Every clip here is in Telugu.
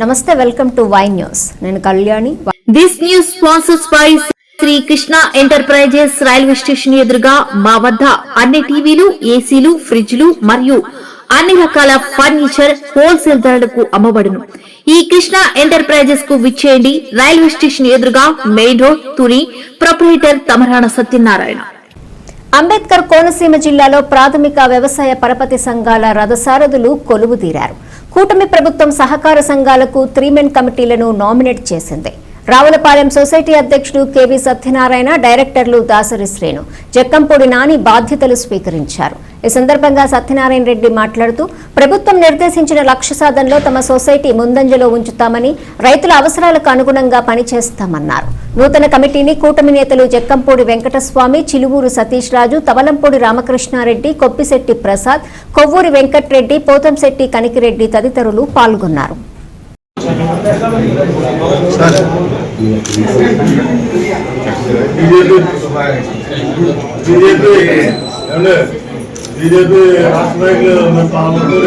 నమస్తే వెల్కమ్ టు వై న్యూస్. నేను Kalyani. This news sponsors by Sri Krishna enterprises railway station ఎదురుగా మా వద్ద అన్ని టీవీలు ఏసీలు ఫ్రిడ్జ్లు మరియు అన్ని రకాల ఫర్నిచర్ హోల్సేల్ ధరలకు అమ్మబడును. ఈ కృష్ణ ఎంటర్ప్రైజెస్కు విచ్చేయండి. రైల్వే స్టేషన్ ఎదురుగా main road Tuni proprietor Tamarana Satyanarayana. Ambedkar Konaseema జిల్లాలో ప్రాథమిక వ్యవసాయ పరపతి సంఘాల రథసారథులు కొలువు తీరారు కూటమి ప్రభుత్వం సహకార సంఘాలకు త్రీమెన్ కమిటీలను నామినేట్ చేసింది. రావులపాలెం సొసైటీ అధ్యక్షుడు కెవి సత్యనారాయణ డైరెక్టర్లు దాసరి శ్రేణు జక్కంపూడి నాని బాధ్యతలు స్వీకరించారు. ఈ సందర్భంగా సత్యనారాయణ రెడ్డి మాట్లాడుతూ ప్రభుత్వం నిర్దేశించిన లక్ష్య సాధనలో తమ సొసైటీ ముందంజలో ఉంచుతామని రైతుల అవసరాలకు అనుగుణంగా పనిచేస్తామన్నారు. నూతన కమిటీని కూటమి నేతలు జక్కంపూడి వెంకటస్వామి చిలువూరు సతీష్ రాజు తవలంపూడి రామకృష్ణారెడ్డి కొప్పిశెట్టి ప్రసాద్ కొవ్వూరి వెంకట్రెడ్డి పోతంశెట్టి కనికిరెడ్డి తదితరులు పాల్గొన్నారు. బీజేపీ రాష్ట్ర నాయకులు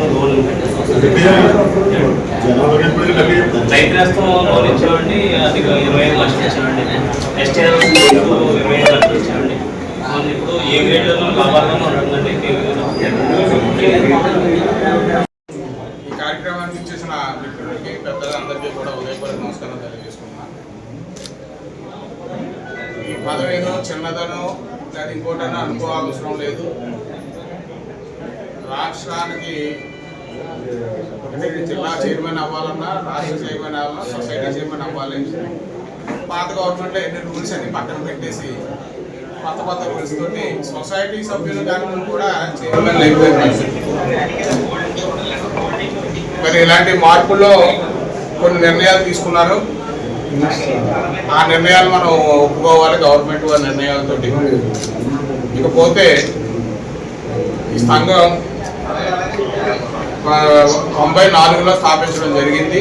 నువ్వు లోన్ ఇచ్చామండి అది ఇరవై ఐదు లక్షలు ఇచ్చామండి. ఎస్టీఆర్ ఇరవై ఐదు లక్షలు ఇచ్చామండి. మళ్ళీ ఇప్పుడు ఏ గ్రేడ్లో లాభాలను ఉంటుందండి ఈ కార్యక్రమానికి ఇచ్చేసిన మిత్రులకి పెద్దలందరికీ కూడా ఉదయపూర్వక నమస్కారం తెలియజేసుకున్నాను ఈ పదవేను ఏదో చిన్నదనో లేదా ఇంకోటనో అనుకోవాల్సిన లేదు. రాష్ట్రానికి జిల్లా చైర్మన్ అవ్వాలన్నా రాష్ట్ర చైర్మన్ అవ్వాలన్నా సొసైటీ చైర్మన్ అవ్వాలి. పాత గవర్నమెంట్లో ఎన్ని రూల్స్ అని పక్కన పెట్టేసి కొత్త కొత్త రూల్స్ తోటి సొసైటీ సభ్యులు కానీ కూడా చైర్మన్ అయిపోయే మరి ఇలాంటి మార్పుల్లో కొన్ని నిర్ణయాలు తీసుకున్నారు. ఆ నిర్ణయాలు మనం ఒప్పుకోవాలి గవర్నమెంట్ నిర్ణయాలతోటి. ఇకపోతే ఈ సంఘం మన తొంభై నాలుగులో స్థాపించడం జరిగింది.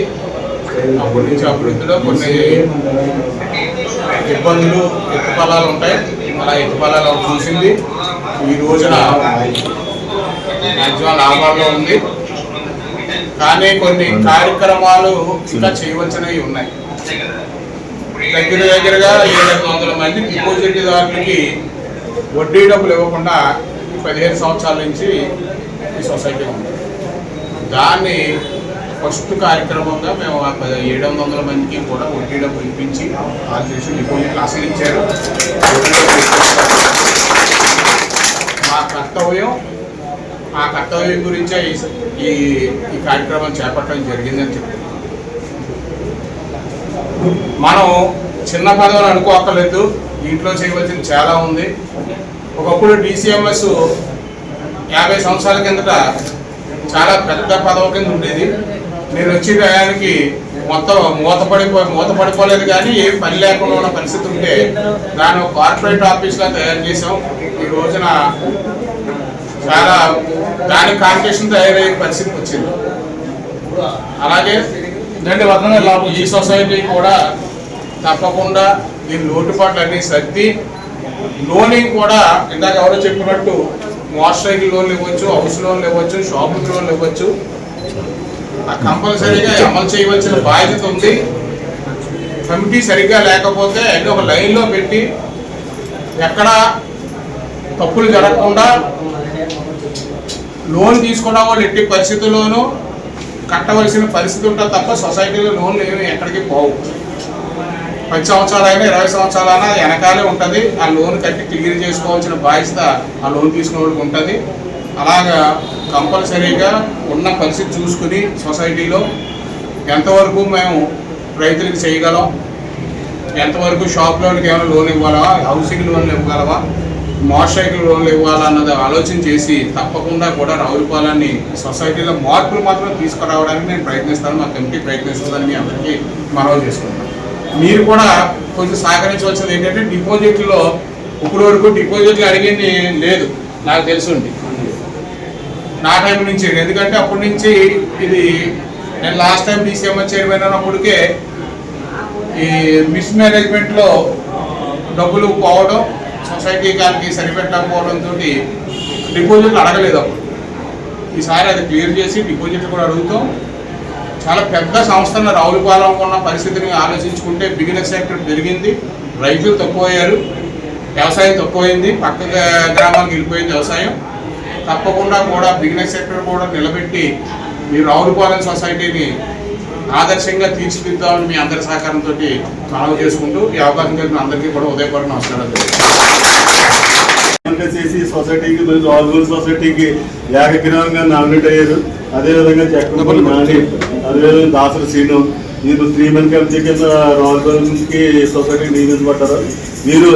అప్పటి నుంచి అభివృద్ధిలో కొన్ని ఇబ్బందులు ఎత్తుపల్లాలు ఉంటాయి. అలా ఎత్తుపల్లాలు చూసింది. ఈ రోజున మ్యాక్సిమం లాభాల్లో ఉంది. కానీ కొన్ని కార్యక్రమాలు ఇంకా చేయవలసినవి ఉన్నాయి. దగ్గర దగ్గరగా ఏడు వందల మంది డిపాజిట్దారులకి వడ్డీ డబ్బులు ఇవ్వకుండా పదిహేను సంవత్సరాల నుంచి ఈ సొసైటీ ఉంది. దాన్ని ఫస్ట్ కార్యక్రమంగా మేము ఏడు వందల మందికి కూడా వడ్డీ డబ్బు ఇప్పించి వాళ్ళు చేసి డిపాజిట్లు మా కర్తవ్యం ఆ కర్తవ్యం గురించే ఈ ఈ ఈ కార్యక్రమం చేపట్టడం జరిగిందని చెప్తున్నాం మనం చిన్న పదవులు అనుకోక్కర్లేదు దీంట్లో చేయవలసింది చాలా ఉంది. ఒకప్పుడు డిసిఎంఎస్ యాభై సంవత్సరాల కిందట చాలా పెద్ద పదవి కింద ఉండేది. నేను వచ్చే టయానికి మొత్తం మూత పడిపో మూత పడిపోలేదు కానీ ఏం పని లేకుండా ఉన్న పరిస్థితి ఉంటే దాన్ని కార్పొరేట్ ఆఫీస్గా తయారు చేసాం ఈ రోజున చాలా దాని కాంపిటీషన్ తయారయ్యే పరిస్థితి వచ్చింది. అలాగే ఈ సొసైటీ కూడా తప్పకుండా దీని లోటుపాట్లు అన్ని సర్ది లోనింగ్ కూడా ఇందాక ఎవరో చెప్పినట్టు మోటార్ సైకిల్ లోన్లు ఇవ్వచ్చు హౌస్ లోన్లు ఇవ్వచ్చు షాపింగ్ లోన్లు ఇవ్వచ్చు. ఆ కంపల్సరీగా అమలు చేయవలసిన బాధ్యత ఉంది. కమిటీ సరిగ్గా లేకపోతే అన్ని ఒక లైన్లో పెట్టి ఎక్కడ తప్పులు జరగకుండా లోన్ తీసుకున్న వాళ్ళు ఎట్టి పరిస్థితుల్లోనూ కట్టవలసిన పరిస్థితి ఉంటుంది తప్ప సొసైటీలో లోన్లు ఏమి ఎక్కడికి పోవు. పది సంవత్సరాలైనా ఇరవై సంవత్సరాలైనా వెనకాలే ఉంటుంది. ఆ లోన్ కట్టి క్లియర్ చేసుకోవాల్సిన బాధ్యత ఆ లోన్ తీసుకున్న ఉంటుంది. అలాగా కంపల్సరీగా ఉన్న పరిస్థితి చూసుకుని సొసైటీలో ఎంతవరకు మేము రైతులకు చేయగలం ఎంతవరకు షాప్ లోన్కి ఏమైనా లోన్ ఇవ్వాలా హౌసింగ్ లోన్లు ఇవ్వగలవా మోటార్ సైకిల్ లోన్లు ఇవ్వాలా అన్నది ఆలోచన చేసి తప్పకుండా కూడా రావులపాలెన్ని సొసైటీలో మార్పులు మాత్రం తీసుకురావడానికి నేను ప్రయత్నిస్తాను. మా కమిటీ ప్రయత్నిస్తుందని మీ అందరికీ మనవి చేసుకుంటాను మీరు కూడా కొంచెం సహకరించవలసింది ఏంటంటే డిపాజిట్లో ఇప్పుడు వరకు డిపాజిట్లు అడిగింది లేదు నాకు తెలుసుండి నా టైం నుంచి ఎందుకంటే అప్పటి నుంచి ఇది నేను లాస్ట్ టైం డిసిఎంఎస్ చైర్మన్ అన్నప్పటికే ఈ మిస్ మేనేజ్మెంట్లో డబ్బులు పోవడం సొసైటీ గారికి సరిపెట్టకపోవడంతో డిపాజిట్లు అడగలేదు అప్పుడు. ఈసారి అది క్లియర్ చేసి డిపాజిట్లు కూడా అడుగుతాం. చాలా పెద్ద సంస్థను రావులపాలెం ఉన్న పరిస్థితిని ఆలోచించుకుంటే బిగినెస్ సెక్టర్ పెరిగింది. రైతులు తక్కువయ్యారు. వ్యవసాయం తక్కువైంది. పక్క గ్రా- గ్రామాలకు వెళ్ళిపోయింది వ్యవసాయం. తప్పకుండా కూడా బిగినెస్ సెక్టర్ కూడా నిలబెట్టి మీ రావులపాలెం సొసైటీని ఆదర్శంగా తీర్చిదిద్దామని మీ అందరి సహకారంతో మనవి చేసుకుంటూ ఈ అవకాశం కలిగిన అందరికీ కూడా ఉదయపూర్వక నమస్కారాలు. చేసి సొసైటీకి ఆల్గోల్ సొసైటీకి ఏకగ్రీవంగా నామినేట్ అయ్యారు. అదేవిధంగా చక్రపల్లి నాని అదేవిధంగా దాసరి శ్రీను వీరు త్రీ మెన్ కమిటీ కింద రావులపాలెంకి సొసైటీకి నియమించబడ్డారు. వీరు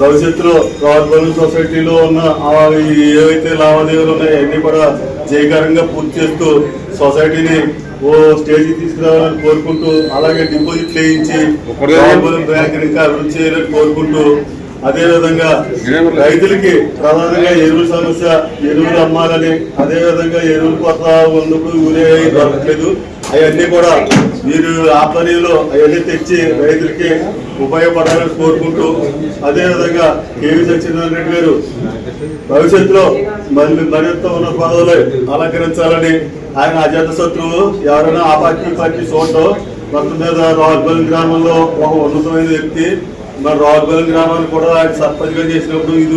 భవిష్యత్తులో రావులపాలెం సొసైటీలో ఉన్న ఏవైతే లావాదేవీలు ఉన్నాయో అన్ని కూడా జయకరంగా పూర్తి చేస్తూ సొసైటీని ఓ స్టేజ్కి తీసుకురావాలని కోరుకుంటూ అలాగే డిపాజిట్లు వేయించి రావులపాలెం బ్యాంక్ ఇంకా అభివృద్ధి చేయాలని కోరుకుంటూ అదేవిధంగా రైతులకి ప్రధానంగా ఎరువుల సమస్య ఎరువులు అమ్మాలని అదేవిధంగా ఎరువుల కొత్త ఉన్నప్పుడు ఊరే దొరకట్లేదు. అవన్నీ కూడా మీరు ఆధ్వర్యంలో అవన్నీ తెచ్చి రైతులకి ఉపయోగపడాలని కోరుకుంటూ అదేవిధంగా కేవీ సత్యనారాయణ రెడ్డి గారు భవిష్యత్తులో మరి మరింత ఉన్న పదవులు అలంకరించాలని ఆయన అజాత శత్రువు ఎవరైనా ఆ పార్టీ పార్టీ చూడటం మొత్తం మీద రావులపల్లి గ్రామంలో ఒక ఉన్నతమైన వ్యక్తి. మరి రావులపల్లి గ్రామాన్ని కూడా ఆయన సర్పంచ్గా చేసినప్పుడు ఇది